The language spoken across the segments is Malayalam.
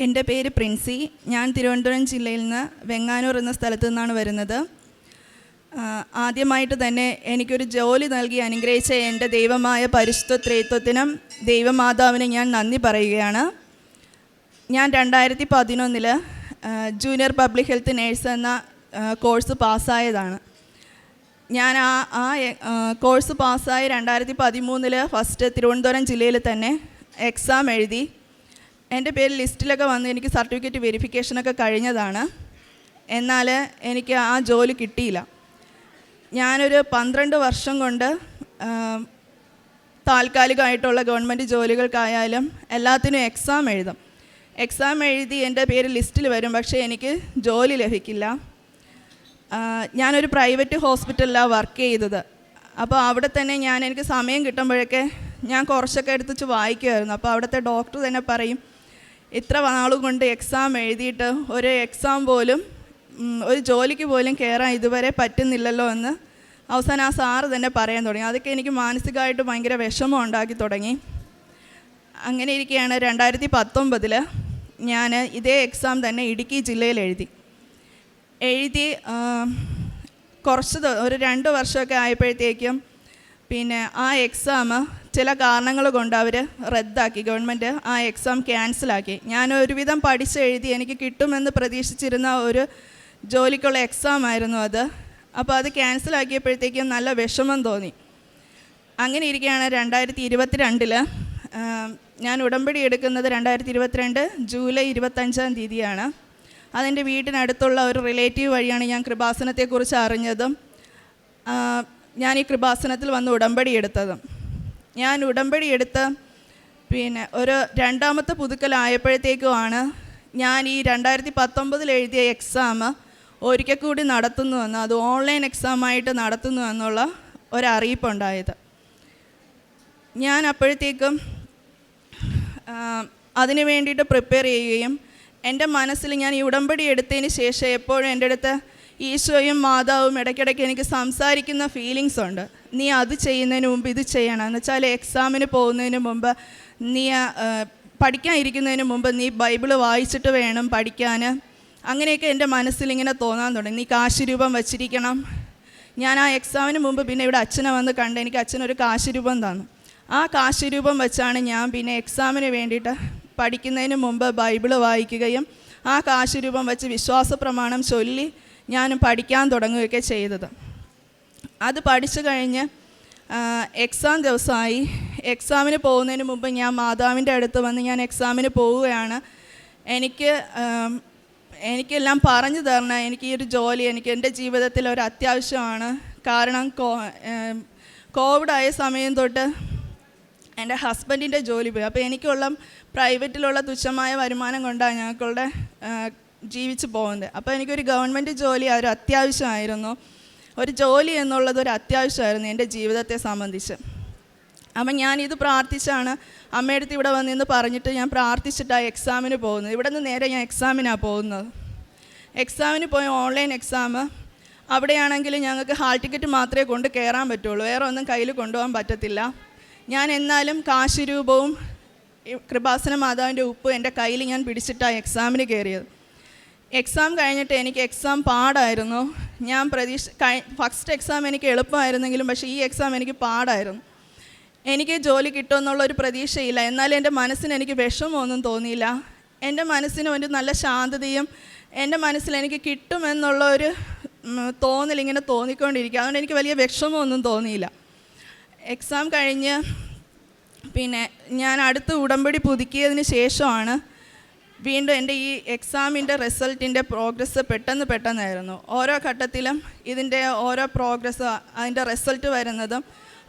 എന്റെ പേര് പ്രിൻസി. ഞാൻ തിരുവനന്തപുരം ജില്ലയിൽ നിന്ന് വെങ്ങാനൂർ എന്ന സ്ഥലത്തു നിന്നാണ് വരുന്നത്. ആദ്യമായിട്ട് തന്നെ എനിക്കൊരു ജോലി നൽകി അനുഗ്രഹിച്ച എന്റെ ദൈവമായ പരിശുദ്ധ ത്രേത്വത്തിനും ദൈവമാതാവിനും ഞാൻ നന്ദി പറയുകയാണ്. ഞാൻ രണ്ടായിരത്തി പതിനൊന്നിൽ ജൂനിയർ പബ്ലിക് ഹെൽത്ത് നേഴ്സ് എന്ന കോഴ്സ് പാസ്സായതാണ്. ഞാൻ ആ ആ, കോഴ്സ് പാസ്സായി രണ്ടായിരത്തി പതിമൂന്നിൽ ഫസ്റ്റ് തിരുവനന്തപുരം ജില്ലയിൽ തന്നെ എക്സാം എഴുതി. എന്റെ പേര് ലിസ്റ്റിലൊക്കെ വന്ന് എനിക്ക് സർട്ടിഫിക്കറ്റ് വെരിഫിക്കേഷനൊക്കെ കഴിഞ്ഞതാണ്. എന്നാൽ എനിക്ക് ആ ജോലി കിട്ടിയില്ല. ഞാനൊരു പന്ത്രണ്ട് വർഷം കൊണ്ട് താൽക്കാലികമായിട്ടുള്ള ഗവൺമെന്റ് ജോലികൾക്കായാലും എല്ലാത്തിനും എക്സാം എഴുതും. എക്സാം എഴുതി എന്റെ പേര് ലിസ്റ്റിൽ വരും പക്ഷേ എനിക്ക് ജോലി ലഭിക്കില്ല. ഞാനൊരു പ്രൈവറ്റ് ഹോസ്പിറ്റലിലാണ് വർക്ക് ചെയ്തത്. അപ്പോൾ അവിടെ തന്നെ ഞാൻ എനിക്ക് സമയം കിട്ടുമ്പോഴൊക്കെ ഞാൻ കുറച്ചൊക്കെ എടുത്തു വായിക്കുമായിരുന്നു. അപ്പോൾ അവിടുത്തെ ഡോക്ടർ തന്നെ പറയും ഇത്ര നാളുകൊണ്ട് എക്സാം എഴുതിയിട്ട് ഒരു എക്സാം പോലും ഒരു ജോലിക്ക് പോലും കയറാൻ ഇതുവരെ പറ്റുന്നില്ലല്ലോ എന്ന് അവസാനം ആ സാറ് തന്നെ പറയാൻ തുടങ്ങി. അതൊക്കെ എനിക്ക് മാനസികമായിട്ട് ഭയങ്കര വിഷമം ഉണ്ടാക്കി തുടങ്ങി. അങ്ങനെ ഇരിക്കുകയാണ് രണ്ടായിരത്തി പത്തൊമ്പതിൽ ഞാൻ ഇതേ എക്സാം തന്നെ ഇടുക്കി ജില്ലയിൽ എഴുതി. എഴുതി കുറച്ച് ഒരു രണ്ട് വർഷമൊക്കെ ആയപ്പോഴത്തേക്കും പിന്നെ ആ എക്സാം ചില കാരണങ്ങൾ കൊണ്ട് അവർ റദ്ദാക്കി ഗവൺമെന്റ് ആ എക്സാം ക്യാൻസലാക്കി ഞാൻ ഒരുവിധം പഠിച്ച് എഴുതി എനിക്ക് കിട്ടുമെന്ന് പ്രതീക്ഷിച്ചിരുന്ന ഒരു ജോലിക്കുള്ള എക്സാം ആയിരുന്നു അത്. അപ്പോൾ അത് ക്യാൻസലാക്കിയപ്പോഴത്തേക്കും നല്ല വിഷമം തോന്നി. അങ്ങനെ ഇരിക്കുകയാണ് രണ്ടായിരത്തി ഇരുപത്തിരണ്ടിൽ ഞാൻ ഉടമ്പടി എടുക്കുന്നത് രണ്ടായിരത്തി ഇരുപത്തിരണ്ട് ജൂലൈ ഇരുപത്തഞ്ചാം തീയതിയാണ്. അതെന്റെ വീട്ടിനടുത്തുള്ള ഒരു റിലേറ്റീവ് വഴിയാണ് ഞാൻ കൃപാസനത്തെക്കുറിച്ച് അറിഞ്ഞതും ഞാൻ ഈ കൃപാസനത്തിൽ വന്ന് ഉടമ്പടി എടുത്തതും. ഞാൻ ഉടമ്പടി എടുത്ത് പിന്നെ ഒരു രണ്ടാമത്തെ പുതുക്കലായപ്പോഴത്തേക്കുമാണ് ഞാൻ ഈ രണ്ടായിരത്തി പത്തൊമ്പതിൽ എഴുതിയ എക്സാം ഒരിക്കൽ കൂടി നടത്തുന്നുവെന്ന് അത് ഓൺലൈൻ എക്സാമായിട്ട് നടത്തുന്നു എന്നുള്ള ഒരറിയിപ്പുണ്ടായത്. ഞാൻ അപ്പോഴത്തേക്കും അതിന് വേണ്ടിയിട്ട് പ്രിപ്പയർ ചെയ്യുകയും എന്റെ മനസ്സിൽ ഞാൻ ഈ ഉടമ്പടി എടുത്തതിന് ശേഷം എപ്പോഴും എന്റെ അടുത്ത് ഈശോയും മാതാവും ഇടയ്ക്കിടയ്ക്ക് എനിക്ക് സംസാരിക്കുന്ന ഫീലിങ്സ് ഉണ്ട്. നീ അത് ചെയ്യുന്നതിന് മുമ്പ് ഇത് ചെയ്യണം. എന്ന് വെച്ചാൽ എക്സാമിന് പോകുന്നതിന് മുമ്പ് നീ പഠിക്കാൻ ഇരിക്കുന്നതിന് മുമ്പ് നീ ബൈബിൾ വായിച്ചിട്ട് വേണം പഠിക്കാൻ അങ്ങനെയൊക്കെ എന്റെ മനസ്സിൽ ഇങ്ങനെ തോന്നാൻ തുടങ്ങി. നീ കാശ് രൂപം വച്ചിരിക്കണം. ഞാൻ ആ എക്സാമിന് മുമ്പ് പിന്നെ ഇവിടെ അച്ഛനെ വന്ന് കണ്ട് എനിക്ക് അച്ഛനൊരു കാശ് രൂപം തന്നു. ആ കാശ് രൂപം വെച്ചാണ് ഞാൻ പിന്നെ എക്സാമിന് വേണ്ടിയിട്ട് പഠിക്കുന്നതിന് മുമ്പ് ബൈബിൾ വായിക്കുകയും ആ കാശ് രൂപം വെച്ച് വിശ്വാസ പ്രമാണം ചൊല്ലി ഞാനും പഠിക്കാൻ തുടങ്ങുകയൊക്കെ ചെയ്തത്. അത് പഠിച്ചു കഴിഞ്ഞ് എക്സാം ദിവസമായി. എക്സാമിന് പോകുന്നതിന് മുമ്പ് ഞാൻ മാതാവിന്റെ അടുത്ത് വന്ന് ഞാൻ എക്സാമിന് പോവുകയാണ്. എനിക്ക് എനിക്കെല്ലാം പറഞ്ഞു തരണം. എനിക്ക് ഈ ഒരു ജോലി എനിക്ക് എന്റെ ജീവിതത്തിൽ ഒരു അത്യാവശ്യമാണ്. കാരണം കോ ഏം, കോവിഡ് ആയ സമയം തൊട്ട് എന്റെ ഹസ്ബൻഡിന്റെ ജോലി പോയി. അപ്പോൾ എനിക്കുള്ള പ്രൈവറ്റിലുള്ള തുച്ഛമായ വരുമാനം കൊണ്ടാണ് ഞങ്ങൾക്കുള്ള ജീവിച്ച് പോകുന്നത് അപ്പോൾ എനിക്കൊരു ഗവൺമെന്റ് ജോലി ഒരു അത്യാവശ്യമായിരുന്നു. ഒരു ജോലി എന്നുള്ളത് ഒരു അത്യാവശ്യമായിരുന്നു എന്റെ ജീവിതത്തെ സംബന്ധിച്ച്. അപ്പം ഇത് പ്രാർത്ഥിച്ചാണ് അമ്മയുടെ അടുത്ത് ഇവിടെ വന്നിന്ന് പറഞ്ഞിട്ട് ഞാൻ പ്രാർത്ഥിച്ചിട്ടാണ് എക്സാമിന് പോകുന്നത്. ഇവിടെ നിന്ന് നേരെ ഞാൻ എക്സാമിനാണ് പോകുന്നത്. എക്സാമിന് പോയ ഓൺലൈൻ എക്സാം അവിടെയാണെങ്കിൽ ഞങ്ങൾക്ക് ഹാൾ ടിക്കറ്റ് മാത്രമേ കൊണ്ട് കയറാൻ പറ്റുള്ളൂ. വേറെ ഒന്നും കയ്യിൽ കൊണ്ടുപോകാൻ പറ്റത്തില്ല. ഞാൻ എന്നാലും കാശ് രൂപവും കൃപാസന മാതാവിന്റെ ഉപ്പും എന്റെ കയ്യിൽ ഞാൻ പിടിച്ചിട്ടാണ് എക്സാമിന് കയറിയത്. എക്സാം കഴിഞ്ഞിട്ട് എനിക്ക് എക്സാം പാടായിരുന്നു. ഞാൻ പ്രതീക്ഷ ഫസ്റ്റ് എക്സാം എനിക്ക് എളുപ്പമായിരുന്നെങ്കിലും പക്ഷേ ഈ എക്സാം എനിക്ക് പാടായിരുന്നു. എനിക്ക് ജോലി കിട്ടുമെന്നുള്ളൊരു പ്രതീക്ഷയില്ല. എന്നാലും എന്റെ മനസ്സിന് എനിക്ക് വിഷമമൊന്നും തോന്നിയില്ല. എന്റെ മനസ്സിന് ഒരു നല്ല ശാന്തതയും എന്റെ മനസ്സിൽ എനിക്ക് കിട്ടുമെന്നുള്ള ഒരു തോന്നൽ ഇങ്ങനെ തോന്നിക്കൊണ്ടിരിക്കുക അതുകൊണ്ട് എനിക്ക് വലിയ വിഷമമൊന്നും തോന്നിയില്ല. എക്സാം കഴിഞ്ഞ് പിന്നെ ഞാൻ അടുത്ത് ഉടമ്പടി പുതുക്കിയതിന് ശേഷമാണ് വീണ്ടും എന്റെ ഈ എക്സാമിന്റെ റിസൾട്ടിന്റെ പ്രോഗ്രസ് പെട്ടെന്ന് പെട്ടെന്നായിരുന്നു. ഓരോ ഘട്ടത്തിലും ഇതിന്റെ ഓരോ പ്രോഗ്രസ് അതിന്റെ റിസൾട്ട് വരുന്നതും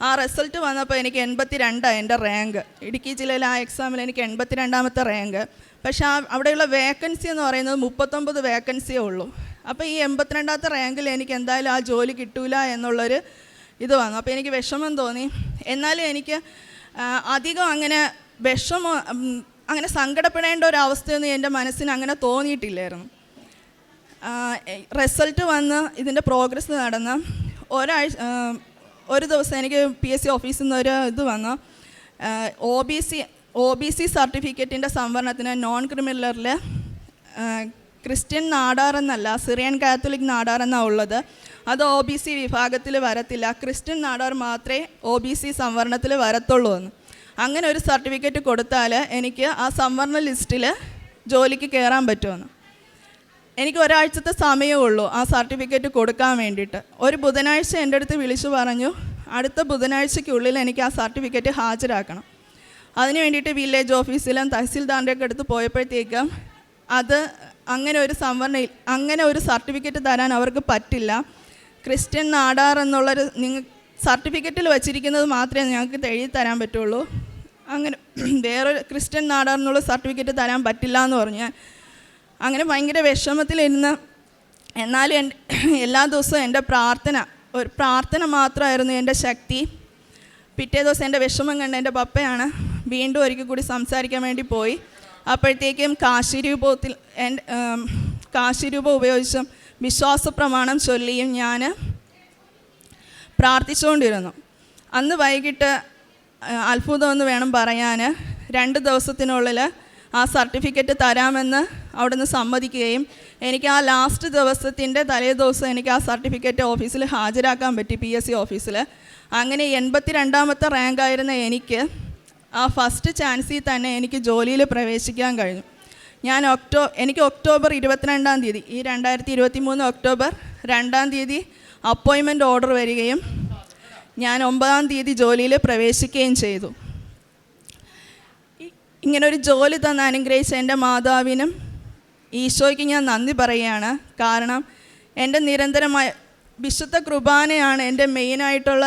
ആ റിസൾട്ട് വന്നപ്പോൾ എനിക്ക് എൺപത്തി രണ്ടാണ് എന്റെ റാങ്ക്. ഇടുക്കി ജില്ലയിലെ ആ എക്സാമിൽ എനിക്ക് എൺപത്തി രണ്ടാമത്തെ റാങ്ക്. പക്ഷേ ആ അവിടെയുള്ള വേക്കൻസി എന്ന് പറയുന്നത് മുപ്പത്തൊമ്പത് വേക്കൻസിയേ ഉള്ളൂ. അപ്പോൾ ഈ എൺപത്തിരണ്ടാമത്തെ റാങ്കിൽ എനിക്ക് എന്തായാലും ആ ജോലി കിട്ടൂല എന്നുള്ളൊരു ഇത് വന്നു. അപ്പോൾ എനിക്ക് വിഷമം തോന്നി. എന്നാലും എനിക്ക് അധികം അങ്ങനെ വിഷമം അങ്ങനെ സങ്കടപ്പെടേണ്ട ഒരു അവസ്ഥയൊന്നും എന്റെ മനസ്സിന് അങ്ങനെ തോന്നിയിട്ടില്ലായിരുന്നു. റിസൾട്ട് വന്ന് ഇതിന്റെ പ്രോഗ്രസ് നടന്ന് ഒരാഴ്ച ഒരു ദിവസം എനിക്ക് പി എസ് സി ഓഫീസിൽ നിന്ന് ഒരു ഇത് വന്ന്. O B C O B C സർട്ടിഫിക്കറ്റിന്റെ സംവരണത്തിന് നോൺ ക്രിമിനലിൽ ക്രിസ്ത്യൻ നാടാർ എന്നല്ല സിറിയൻ കാത്തലിക് നാടാർ എന്നാണ് ഉള്ളത്. അത് ഒ ബി സി വിഭാഗത്തിൽ വരത്തില്ല. ക്രിസ്ത്യൻ നാടാർ മാത്രമേ ഒ ബി സി സംവരണത്തിൽ വരത്തുള്ളൂ എന്ന് അങ്ങനെ ഒരു സർട്ടിഫിക്കറ്റ് കൊടുത്താൽ എനിക്ക് ആ സംവരണ ലിസ്റ്റിൽ ജോലിക്ക് കയറാൻ പറ്റുമെന്ന്. എനിക്ക് ഒരാഴ്ചത്തെ സമയമേ ഉള്ളൂ ആ സർട്ടിഫിക്കറ്റ് കൊടുക്കാൻ വേണ്ടിയിട്ട്. ഒരു ബുധനാഴ്ച എന്റെ അടുത്ത് വിളിച്ചു പറഞ്ഞു അടുത്ത ബുധനാഴ്ചയ്ക്കുള്ളിൽ എനിക്ക് ആ സർട്ടിഫിക്കറ്റ് ഹാജരാക്കണം. അതിന് വേണ്ടിയിട്ട് വില്ലേജ് ഓഫീസിലും തഹസിൽദാറിന്റെ ഒക്കെ അടുത്ത് പോയപ്പോഴത്തേക്കും അത് അങ്ങനെ ഒരു സംവരണ അങ്ങനെ ഒരു സർട്ടിഫിക്കറ്റ് തരാൻ അവർക്ക് പറ്റില്ല. ക്രിസ്ത്യൻ നാടാർ എന്നുള്ളൊരു നിങ്ങൾ സർട്ടിഫിക്കറ്റിൽ വച്ചിരിക്കുന്നത് മാത്രമേ ഞങ്ങൾക്ക് തെഴുതി തരാൻ പറ്റുള്ളൂ. അങ്ങനെ വേറൊരു ക്രിസ്ത്യൻ നാടാർന്നുള്ള സർട്ടിഫിക്കറ്റ് തരാൻ പറ്റില്ല എന്ന് പറഞ്ഞു. ഞാൻ അങ്ങനെ ഭയങ്കര വിഷമത്തിലിരുന്ന്. എന്നാലും എല്ലാ ദിവസവും എന്റെ പ്രാർത്ഥന ഒരു പ്രാർത്ഥന മാത്രമായിരുന്നു എന്റെ ശക്തി. പിറ്റേ ദിവസം എന്റെ വിഷമം കണ്ട എന്റെ പപ്പയാണ് വീണ്ടും ഒരിക്കൽ കൂടി സംസാരിക്കാൻ വേണ്ടി പോയി. അപ്പോഴത്തേക്കും കാശിരൂപത്തിൽ എന്റെ കാശിരൂപം ഉപയോഗിച്ചും വിശ്വാസ പ്രമാണം ചൊല്ലിയും ഞാൻ പ്രാർത്ഥിച്ചുകൊണ്ടിരുന്നു. അന്ന് വൈകിട്ട് അത്ഭുതമെന്ന് വേണം പറയാൻ രണ്ട് ദിവസത്തിനുള്ളിൽ ആ സർട്ടിഫിക്കറ്റ് തരാമെന്ന് അവിടുന്ന് സമ്മതിക്കുകയും എനിക്ക് ആ ലാസ്റ്റ് ദിവസത്തിന്റെ തലേ ദിവസം എനിക്ക് ആ സർട്ടിഫിക്കറ്റ് ഓഫീസിൽ ഹാജരാക്കാൻ പറ്റി പി എസ് സി ഓഫീസിൽ. അങ്ങനെ എൺപത്തി രണ്ടാമത്തെ റാങ്കായിരുന്ന എനിക്ക് ആ ഫസ്റ്റ് ചാൻസിൽ തന്നെ എനിക്ക് ജോലിയിൽ പ്രവേശിക്കാൻ കഴിഞ്ഞു. ഞാൻ ഒക്ടോ എനിക്ക് ഒക്ടോബർ ഇരുപത്തിരണ്ടാം തീയതി ഈ രണ്ടായിരത്തി ഇരുപത്തി മൂന്ന് ഒക്ടോബർ രണ്ടാം തീയതി അപ്പോയിൻമെന്റ് ഓർഡർ വരികയും ഞാൻ ഒമ്പതാം തീയതി ജോലിയിൽ പ്രവേശിക്കുകയും ചെയ്തു. ഇങ്ങനെ ഇങ്ങനൊരു ജോലി തന്ന അനുഗ്രഹിച്ച എന്റെ മാതാവിനും ഈശോയ്ക്ക് ഞാൻ നന്ദി പറയുകയാണ്. കാരണം എന്റെ നിരന്തരമായ വിശുദ്ധ കുർബാനയാണ് എന്റെ മെയിനായിട്ടുള്ള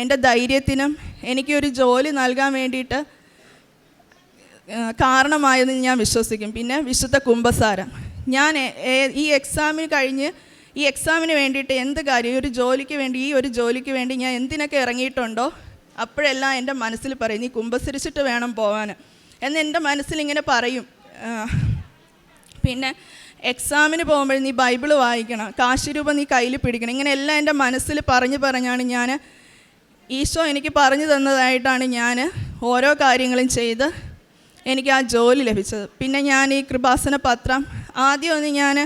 എന്റെ ധൈര്യത്തിനും എനിക്കൊരു ജോലി നൽകാൻ വേണ്ടിയിട്ട് കാരണമായതെന്ന് ഞാൻ വിശ്വസിക്കും. പിന്നെ വിശുദ്ധ കുംഭസാരം. ഞാൻ ഈ എക്സാമിന് കഴിഞ്ഞ് ഈ എക്സാമിന് വേണ്ടിയിട്ട് എന്ത് കാര്യം? ഒരു ജോലിക്ക് വേണ്ടി ഈ ഒരു ജോലിക്ക് വേണ്ടി ഞാൻ എന്തിനൊക്കെ ഇറങ്ങിയിട്ടുണ്ടോ? അപ്പോഴെല്ലാം എന്റെ മനസ്സിൽ പറയും നീ കുമ്പസരിച്ചിട്ട് വേണം പോകാൻ എന്ന് എന്റെ മനസ്സിലിങ്ങനെ പറയും. പിന്നെ എക്സാമിന് പോകുമ്പോൾ നീ ബൈബിൾ വായിക്കണം കാശിരൂപ നീ കയ്യിൽ പിടിക്കണം. ഇങ്ങനെ എല്ലാം എന്റെ മനസ്സിൽ പറഞ്ഞ് പറഞ്ഞാണ് ഞാൻ ഈശോ എനിക്ക് പറഞ്ഞു തന്നതായിട്ടാണ് ഞാൻ ഓരോ കാര്യങ്ങളും ചെയ്ത് എനിക്ക് ആ ജോലി ലഭിച്ചത്. പിന്നെ ഞാൻ ഈ കൃപാസന പത്രം ആദ്യമൊന്നും ഞാൻ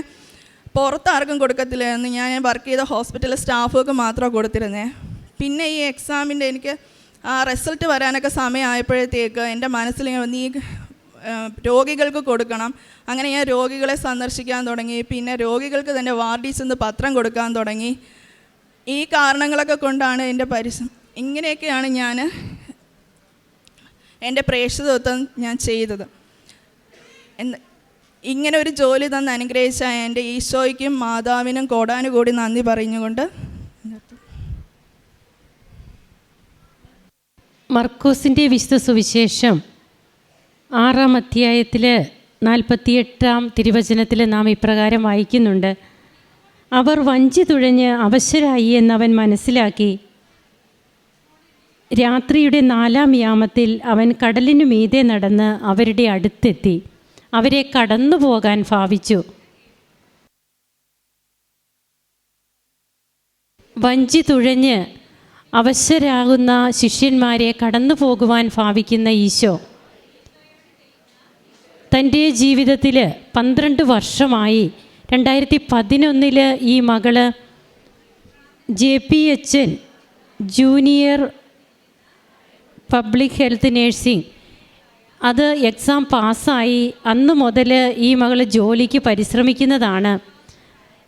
പുറത്താർക്കും കൊടുക്കത്തില്ലായിരുന്നു ഞാൻ വർക്ക് ചെയ്ത ഹോസ്പിറ്റലിലെ സ്റ്റാഫുകൾക്ക് മാത്രമേ കൊടുത്തിരുന്നേ. പിന്നെ ഈ എക്സാമിന്റെ എനിക്ക് ആ റിസൾട്ട് വരാനൊക്കെ സമയമായപ്പോഴത്തേക്ക് എന്റെ മനസ്സിൽ നീ രോഗികൾക്ക് കൊടുക്കണം. അങ്ങനെ ഞാൻ രോഗികളെ സന്ദർശിക്കാൻ തുടങ്ങി. പിന്നെ രോഗികൾക്ക് തന്നെ വാർഡിൽ ചെന്ന് പത്രം കൊടുക്കാൻ തുടങ്ങി. ഈ കാരണങ്ങളൊക്കെ കൊണ്ടാണ് എന്റെ പരിശ്രമം ഇങ്ങനെയൊക്കെയാണ് ഞാൻ എന്റെ പ്രേക്ഷിതത്വം ഞാൻ ചെയ്തത്. എന്ന് ഇങ്ങനെ ഒരു ജോലി തന്ന് അനുഗ്രഹിച്ച എന്റെ ഈശോയ്ക്കും മാതാവിനും കോടാനുകൂടി നന്ദി പറഞ്ഞുകൊണ്ട് മർക്കോസിന്റെ വിശുദ്ധ സുവിശേഷം ആറാം അധ്യായത്തിലെ നാൽപ്പത്തിയെട്ടാം തിരുവചനത്തിൽ നാം ഇപ്രകാരം വായിക്കുന്നുണ്ട്. അവർ വഞ്ചി തുഴഞ്ഞ് അവശരായി എന്നവൻ മനസ്സിലാക്കി. രാത്രിയുടെ നാലാം യാമത്തിൽ അവൻ കടലിനു മീതെ നടന്ന് അവരുടെ അടുത്തെത്തി. അവരെ കടന്നു പോകാൻ ഭാവിച്ചു. വഞ്ചി തുഴഞ്ഞ് അവശരാകുന്ന ശിഷ്യന്മാരെ കടന്നു പോകുവാൻ ഭാവിക്കുന്ന ഈശോ തന്റെ ജീവിതത്തിൽ പന്ത്രണ്ട് വർഷമായി രണ്ടായിരത്തി പതിനൊന്നിൽ ഈ മകൾ J P H N junior public health nursing അത് എക്സാം പാസ്സായി അന്ന് മുതൽ ഈ മകൾ ജോലിക്ക് പരിശ്രമിക്കുന്നതാണ്.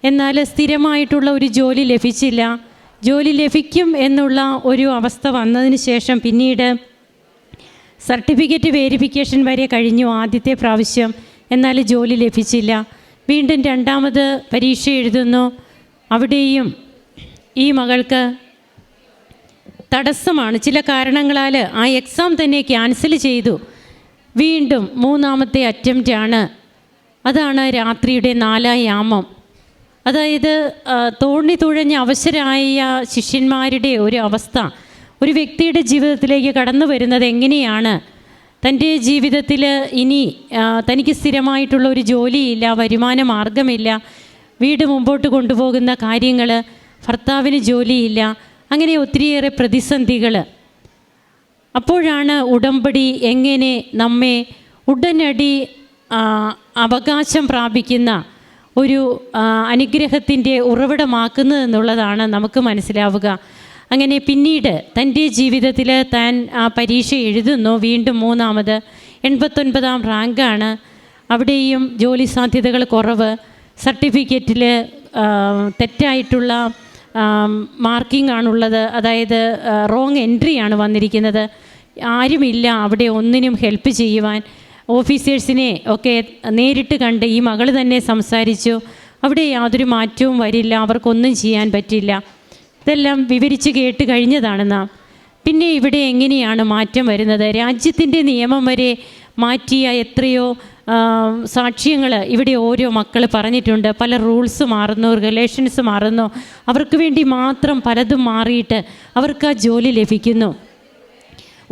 എന്നാൽ സ്ഥിരമായിട്ടുള്ള ഒരു ജോലി ലഭിച്ചില്ല. ജോലി ലഭിക്കും എന്നുള്ള ഒരു അവസ്ഥ വന്നതിന് ശേഷം പിന്നീട് സർട്ടിഫിക്കറ്റ് വേരിഫിക്കേഷൻ വരെ കഴിഞ്ഞു ആദ്യത്തെ പ്രാവശ്യം. എന്നാൽ ജോലി ലഭിച്ചില്ല. വീണ്ടും രണ്ടാമത് പരീക്ഷ എഴുതുന്നു. അവിടെയും ഈ മകൾക്ക് തടസ്സമാണ്. ചില കാരണങ്ങളാൽ ആ എക്സാം തന്നെ ക്യാൻസൽ ചെയ്തു. വീണ്ടും മൂന്നാമത്തെ അറ്റംപ്റ്റ് ആണ് അതാണ് രാത്രിയുടെ നാലാം യാമം. അതായത് തോണി തുഴഞ്ഞ അവശരായ ശിഷ്യന്മാരുടെ ഒരു അവസ്ഥ. ഒരു വ്യക്തിയുടെ ജീവിതത്തിലേക്ക് കടന്നു വരുന്നത് എങ്ങനെയാണ്? തന്റെ ജീവിതത്തിൽ ഇനി തനിക്ക് സ്ഥിരമായിട്ടുള്ള ഒരു ജോലിയില്ല വരുമാന മാർഗമില്ല വീട് മുമ്പോട്ട് കൊണ്ടുപോകുന്ന കാര്യങ്ങൾ ഭർത്താവിന് ജോലിയില്ല അങ്ങനെ ഒത്തിരിയേറെ പ്രതിസന്ധികൾ അപ്പോഴാണ് ഉടമ്പടി എങ്ങനെ നമ്മെ ഉടനടി അവകാശം പ്രാപിക്കുന്ന ഒരു അനുഗ്രഹത്തിന്റെ ഉറവിടമാക്കുന്നത് എന്നുള്ളതാണ് നമുക്ക് മനസ്സിലാവുക. അങ്ങനെ പിന്നീട് തന്റെ ജീവിതത്തിൽ താൻ ആ പരീക്ഷ എഴുതുന്നു. വീണ്ടും മൂന്നാമത് എൺപത്തൊൻപതാം റാങ്കാണ്. അവിടെയും ജോലി സാധ്യതകൾ കുറവ്. സർട്ടിഫിക്കറ്റിൽ തെറ്റായിട്ടുള്ള മാർക്കിംഗ് ആണുള്ളത്. അതായത് റോങ് എൻട്രി ആണ് വന്നിരിക്കുന്നത്. ആരുമില്ല അവിടെ ഒന്നിനും ഹെൽപ്പ് ചെയ്യുവാൻ. ഓഫീസേഴ്സിനെ ഒക്കെ നേരിട്ട് കണ്ട് ഈ മകൾ തന്നെ സംസാരിച്ചു. അവിടെ യാതൊരു മാറ്റവും വരില്ല. അവർക്കൊന്നും ചെയ്യാൻ പറ്റില്ല. ഇതെല്ലാം വിവരിച്ച് കേട്ട് കഴിഞ്ഞതാണ് പിന്നെ ഇവിടെ എങ്ങനെയാണ് മാറ്റം വരുന്നത്? രാജ്യത്തിന്റെ നിയമം വരെ മാറ്റിയ എത്രയോ സാക്ഷ്യങ്ങൾ ഇവിടെ ഓരോ മക്കൾ പറഞ്ഞിട്ടുണ്ട്. പല റൂൾസ് മാറുന്നു റിലേഷൻസ് മാറുന്നു. അവർക്ക് വേണ്ടി മാത്രം പലതും മാറിയിട്ട് അവർക്ക് ആ ജോലി ലഭിക്കുന്നു.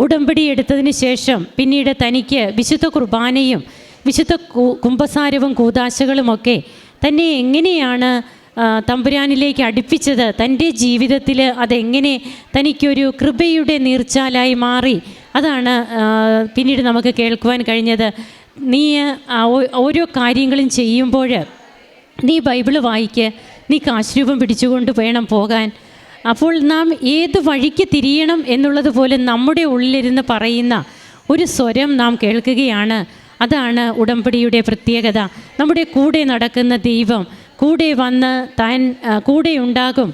ഉടമ്പടി എടുത്തതിന് ശേഷം പിന്നീട് തനിക്ക് വിശുദ്ധ കുർബാനയും വിശുദ്ധ കുംഭസാരവും കൂതാശകളുമൊക്കെ തന്നെ എങ്ങനെയാണ് തമ്പുരാനിലേക്ക് അടുപ്പിച്ചത്? തന്റെ ജീവിതത്തിൽ അതെങ്ങനെ തനിക്കൊരു കൃപയുടെ നീർച്ചാലായി മാറി? അതാണ് പിന്നീട് നമുക്ക് കേൾക്കുവാൻ കഴിഞ്ഞത്. നീ ഓരോ കാര്യങ്ങളും ചെയ്യുമ്പോൾ നീ ബൈബിൾ വായിക്ക് നീ കാശ്രൂപം പിടിച്ചുകൊണ്ട് വേണം പോകാൻ. അപ്പോൾ നാം ഏത് വഴിക്ക് തിരിയണം എന്നുള്ളത് പോലെ നമ്മുടെ ഉള്ളിലിരുന്ന് പറയുന്ന ഒരു സ്വരം നാം കേൾക്കുകയാണ്. അതാണ് ഉടമ്പടിയുടെ പ്രത്യേകത. നമ്മുടെ കൂടെ നടക്കുന്ന ദൈവം കൂടെ വന്ന് താൻ കൂടെ ഉണ്ടാകും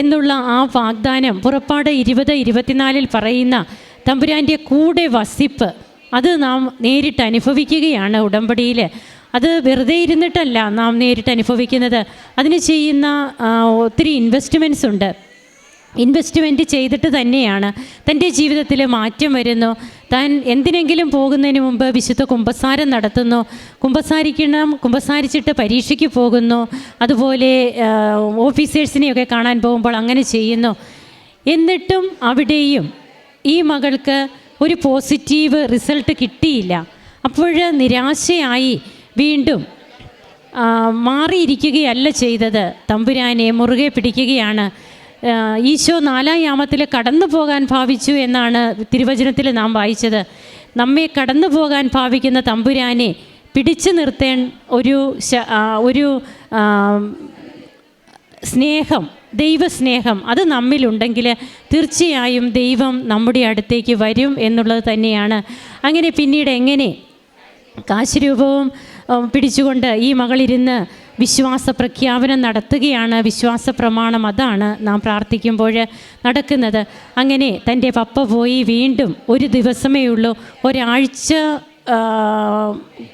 എന്നുള്ള ആ വാഗ്ദാനം പുറപ്പാട് ഇരുപത് ഇരുപത്തിനാലിൽ പറയുന്ന തമ്പുരാന്റെ കൂടെ വസിപ്പ് അത് നാം നേരിട്ട് അനുഭവിക്കുകയാണ് ഉടമ്പടിയിൽ. അത് വെറുതെ ഇരുന്നിട്ടല്ല നാം നേരിട്ട് അനുഭവിക്കുന്നത്. അതിന് ചെയ്യുന്ന ഒത്തിരി ഇൻവെസ്റ്റ്മെന്റ്സ് ഉണ്ട്. ഇൻവെസ്റ്റ്മെന്റ് ചെയ്തിട്ട് തന്നെയാണ്. തന്റെ ജീവിതത്തിൽ മാറ്റം വരുന്നു. താൻ എന്തിനെങ്കിലും പോകുന്നതിന് മുമ്പ് വിശുദ്ധ കുമ്പസാരം നടത്തുന്നു. കുമ്പസാരിക്കണം കുമ്പസാരിച്ചിട്ട് പരീക്ഷയ്ക്ക് പോകുന്നു. അതുപോലെ ഓഫീസേഴ്സിനെയൊക്കെ കാണാൻ പോകുമ്പോൾ അങ്ങനെ ചെയ്യുന്നു. എന്നിട്ടും അവിടെയും ഈ മകൾക്ക് ഒരു പോസിറ്റീവ് റിസൾട്ട് കിട്ടിയില്ല. അപ്പോൾ നിരാശയായി വീണ്ടും മാറിയിരിക്കുകയല്ല ചെയ്തത്. തമ്പുരാനെ മുറുകെ പിടിക്കുകയാണ്. ഈശോ നാലാം യാമത്തിൽ കടന്നു പോകാൻ ഭാവിച്ചു എന്നാണ് തിരുവചനത്തിൽ നാം വായിച്ചത്. നമ്മെ കടന്നു പോകാൻ ഭാവിക്കുന്ന തമ്പുരാനെ പിടിച്ചു നിർത്തേൺ ഒരു ഒരു സ്നേഹം ദൈവസ്നേഹം അത് നമ്മിലുണ്ടെങ്കിൽ തീർച്ചയായും ദൈവം നമ്മുടെ അടുത്തേക്ക് വരും എന്നുള്ളത് തന്നെയാണ്. അങ്ങനെ പിന്നീട് എങ്ങനെ കാശുരൂപവും പിടിച്ചുകൊണ്ട് ഈ മകളിരുന്ന് വിശ്വാസ പ്രഖ്യാപനം നടത്തുകയാണ് വിശ്വാസ പ്രമാണം അതാണ് നാം പ്രാർത്ഥിക്കുമ്പോൾ നടക്കുന്നത്. അങ്ങനെ തന്റെ പപ്പ പോയി വീണ്ടും ഒരു ദിവസമേ ഉള്ളൂ ഒരാഴ്ച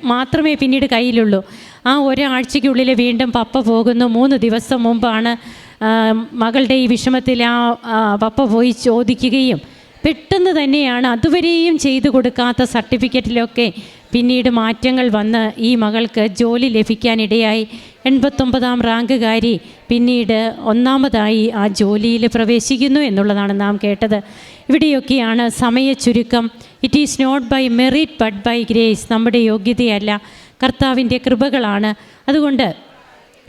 മാത്രമേ പിന്നീട് കയ്യിലുള്ളൂ. ആ ഒരാഴ്ചയ്ക്കുള്ളിൽ വീണ്ടും പപ്പ പോകുന്നു മൂന്ന് ദിവസം മുമ്പാണ് മകളുടെ ഈ വിഷമത്തിൽ ആ പപ്പ പോയി ചോദിക്കുകയും പെട്ടെന്ന് തന്നെയാണ് അതുവരെയും ചെയ്തു കൊടുക്കാത്ത സർട്ടിഫിക്കറ്റിലൊക്കെ പിന്നീട് മാറ്റങ്ങൾ വന്ന് ഈ മകൾക്ക് ജോലി ലഭിക്കാനിടയായി. എൺപത്തൊമ്പതാം റാങ്കുകാരി പിന്നീട് ഒന്നാമതായി ആ ജോലിയിൽ പ്രവേശിക്കുന്നു എന്നുള്ളതാണ് നാം കേട്ടത്. ഇവിടെയൊക്കെയാണ് സമയ ചുരുക്കം. It is not by merit but by grace നമ്മുടെ യോഗ്യതയല്ല. കർത്താവിന്റെ കൃപകളാണ്. അതുകൊണ്ട്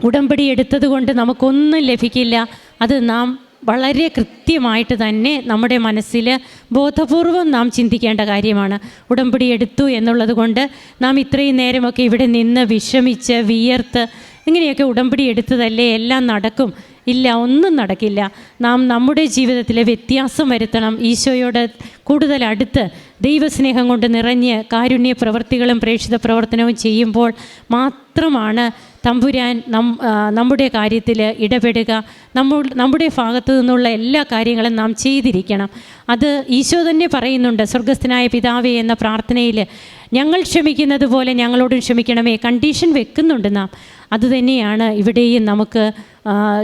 ഉടമ്പടി എടുത്തതുകൊണ്ട് നമുക്കൊന്നും ലഭിക്കില്ല. അത് നാം വളരെ കൃത്യമായിട്ട് തന്നെ നമ്മുടെ മനസ്സിൽ ബോധപൂർവം നാം ചിന്തിക്കേണ്ട കാര്യമാണ്. ഉടമ്പടി എടുത്തു എന്നുള്ളത് കൊണ്ട് നാം ഇത്രയും നേരമൊക്കെ ഇവിടെ നിന്ന് വിഷമിച്ച് വിയർത്ത് ഇങ്ങനെയൊക്കെ ഉടമ്പടി എടുത്തതല്ലേ? എല്ലാം നടക്കും. ഇല്ല ഒന്നും നടക്കില്ല. നാം നമ്മുടെ ജീവിതത്തിലെ വ്യത്യാസം വരുത്തണം. ഈശോയോട് കൂടുതൽ അടുത്ത് ദൈവസ്നേഹം കൊണ്ട് നിറഞ്ഞ് കാരുണ്യ പ്രവർത്തികളും പ്രേക്ഷിത പ്രവർത്തനവും ചെയ്യുമ്പോൾ മാത്രമാണ് തമ്പുരാൻ നം നമ്മുടെ കാര്യത്തിൽ ഇടപെടുക നമ്മൾ നമ്മുടെ ഭാഗത്തു നിന്നുള്ള എല്ലാ കാര്യങ്ങളും നാം ചെയ്തിരിക്കണം. അത് ഈശോ തന്നെ പറയുന്നുണ്ട് സ്വർഗസ്ഥനായ പിതാവേ എന്ന പ്രാർത്ഥനയിൽ ഞങ്ങൾ ക്ഷമിക്കുന്നത് പോലെ ഞങ്ങളോടും ക്ഷമിക്കണമേ കണ്ടീഷൻ വെക്കുന്നുണ്ട് നാം. അതുതന്നെയാണ് ഇവിടെയും നമുക്ക്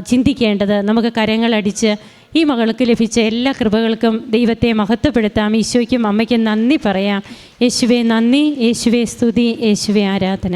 ചിന്തിക്കേണ്ടത്. നമുക്ക് കരങ്ങളടിച്ച് ഈ മകൾക്ക് ലഭിച്ച എല്ലാ കൃപകൾക്കും ദൈവത്തെ മഹത്വപ്പെടുത്താം. ഈശോയ്ക്കും അമ്മയ്ക്കും നന്ദി പറയാം. യേശുവെ നന്ദി യേശുവെ സ്തുതി യേശുവെ ആരാധന.